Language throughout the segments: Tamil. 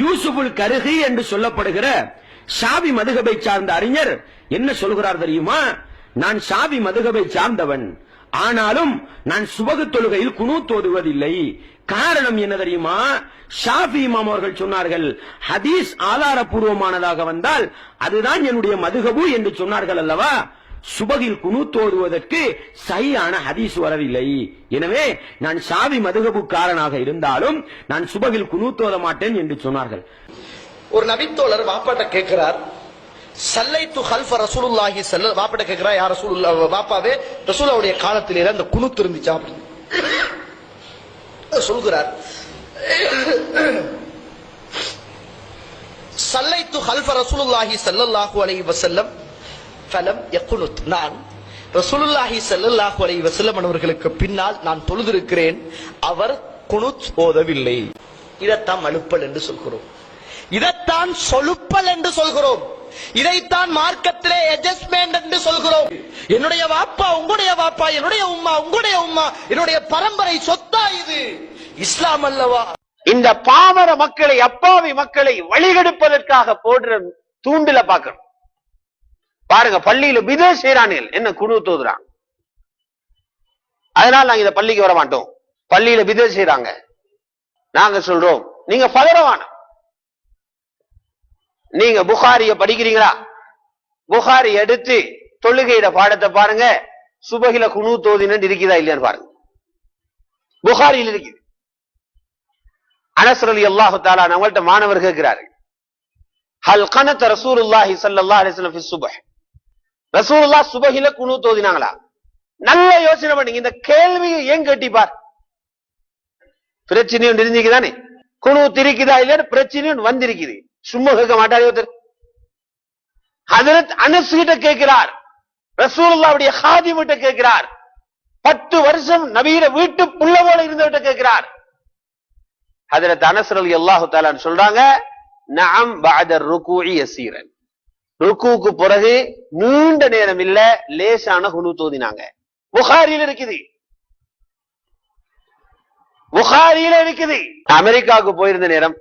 யூசுபுல் கருகி என்று சொல்லப்படுகிற சாவி மதுகபை சார்ந்த அறிஞர் என்ன சொல்கிறார் தெரியுமா? நான் சாவி மதுகபை சார்ந்தவன். ஆனாலும் நான் சுபகு தொழுகையில் குணு தோதுவதில்லை காரணம் என்ன தெரியுமா? ஷாஃபி இமாம் அவர்கள் சொன்னார்கள் ஹதீஸ் ஆதாரபூர்வமானதாக வந்தால் அதுதான் என்னுடைய மதுகபு என்று சொன்னார்கள் அல்லவா? சுபகில் குனு தோதுவதற்கு சரியான ஹதீஸ் வரவில்லை. எனவே நான் சாவி மதுகபுக்காரனாக இருந்தாலும் நான் சுபகில் குனு தோத மாட்டேன் என்று சொன்னார்கள். ஒரு நபித்தோழர் வாப்பாட்ட கேட்கிறார் சல்லைத்து ஹல்ஃப ரசூலுல்லாஹி சல்ல வாப்பாட்ட கேட்கிறா யார் ரசூலுல்லா வாப்பாவே ரசூலாவுடைய காலத்திலே அந்த குனு இருந்துச்சா? அப்படின்னு. சொல்கிறார் து ஹல்ஃப ரசூலுல்லாஹி ஸல்லல்லாஹு அலைஹி வசல்லம் ஃபலம் யகுனுத் நான் ரசூலுல்லாஹி ஸல்லல்லாஹு அலை வஸல்லம் அவர்களுக்கு பின்னால் நான் தொழுதிருக்கிறேன் அவர் குனுத் ஓதவில்லை இதைத்தான் அழுப்பல் என்று சொல்கிறோம் இதைத்தான் சொலுப்பல் என்று சொல்கிறோம் இதைத்தான் மார்க்கத்திலே அட்ஜஸ்ட்மெண்ட் என்று சொல்கிறோம் என்னுடைய வாப்பா உங்களுடைய வாப்பா என்னுடைய உம்மா உங்களுடைய உம்மா என்னுடைய பரம்பரை சொத்தா இது இஸ்லாம் அல்லவா இந்த பாமர மக்களை அப்பாவி மக்களை வழிகெடுப்பதற்காக போடுற தூண்டில பாக்கணும் பாருங்க பள்ளியில வித செய்றானுகள். என்ன குழு தோதுறான். அதனால நாங்க இந்த பள்ளிக்கு வர மாட்டோம். பள்ளியில விதை செய்யறாங்க நாங்க சொல்றோம் நீங்க பதறவான. நீங்க புகாரிய படிக்கிறீங்களா? புகாரி எடுத்து தொழுகையிட பாடத்தை பாருங்க. சுபகில குனு தோதினு இருக்குதா இல்லையான்னு பாருங்க. புகாரியில் இருக்குது. அனசரலி அல்லாஹு தாலா நம்மள்ட்ட மாணவர் கேட்கிறாரு ஹல் கனத்த ரசூலுல்லாஹி ஸல்லல்லாஹு சுபஹ். ரசூலுல்லாஹ் சுபகில குனு தோதினாங்களா? நல்ல யோசனை பண்ணுங்க. இந்த கேள்வியை ஏன் கேட்டிப்பார்? பிரச்சனையும் தெரிஞ்சுக்குதானே? குனு திரிக்குதா இல்லையா பிரச்சனையும் வந்திருக்குது. சும்மா கேட்க மாட்டாரு ஒருத்தர். ஹதரத் அனஸ் கிட்ட கேட்கிறார். ரசூலுல்லாவுடைய ஹாதிமிட்ட கேட்கிறார். பத்து வருஷம் நபீர வீட்டு புள்ள போல இருந்தவட்ட கேட்கிறார். ஹதரத் அனஸ் அலி அல்லாஹு தாலான்னு சொல்றாங்க நாம் பாதர் ருகூஇ யசீரன். ருக்குவுக்கு பிறகு நீண்ட நேரம் இல்ல லேசான குனு தோதினாங்க. புகாரில இருக்குது. புகாரியில இருக்குது. அமெரிக்காவுக்கு போயிருந்த நேரம்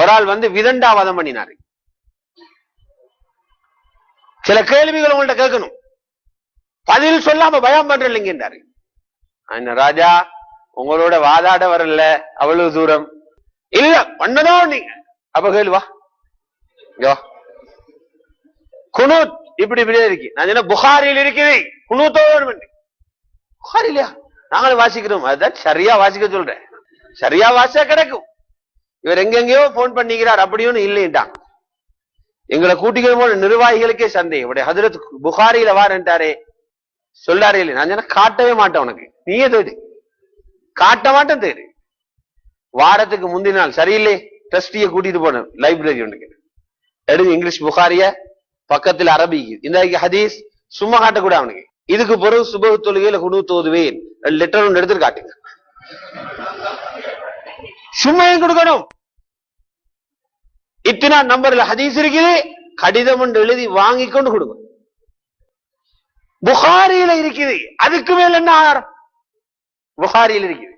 ஒரு ஆள் வந்து விதண்டாவாதம் பண்ணினாரு. சில கேள்விகள் உங்கள்ட்ட கேட்கணும். பதில் சொல்லாம பயம் பண்ற என்ன ராஜா உங்களோட வாதாட வரல அவ்வளவு தூரம். இல்ல பண்ணதான் நீங்க. அப்ப கேளுவா இங்க வா. குனூத் இப்படி இப்படியே இருக்கு. நான் சொன்ன புகாரில் இருக்குது. குனூத்தோடு இல்லையா? நாங்களும் வாசிக்கிறோம். அதுதான் சரியா வாசிக்க சொல்றேன். சரியா வாசிச்சா கிடைக்கும். இவர் எங்கெங்கயோ போன் பண்ணிக்கிறார் அப்படியும் இல்லைன்ட்டான். எங்களை கூட்டிக்கிற போன நிர்வாகிகளுக்கே சந்தேகம். இப்படி ஹதரத் புகாரியில வாரன்ட்டாரே சொல்லாரே இல்லை. நான் சொன்ன காட்டவே மாட்டேன் உனக்கு. நீயே தேடு. காட்ட மாட்டேன் தேடு. வாரத்துக்கு முந்தின நாள் சரியில்லை. ட்ரஸ்டிய கூட்டிட்டு போனேன் லைப்ரரி ஒன்றுக்கு. எடுங்க இங்கிலீஷ் புகாரிய. பக்கத்தில் அரபி. இந்த ஹதீஸ் சும்மா காட்டக்கூடாது அவனுக்கு. இதுக்கு பிறகு சுபகு தொழுகையில குணு தோதுவேன். லெட்டர் ஒன்று எடுத்து காட்டுங்க. சும்மையும் கொடுக்கணும்? இத்தனா நம்பர்ல ஹதீஸ் இருக்குது. கடிதம் ஒன்று எழுதி வாங்கி கொண்டு கொடுங்க. புகாரியில இருக்குது. அதுக்கு மேல என்ன புகாரியில் இருக்குது.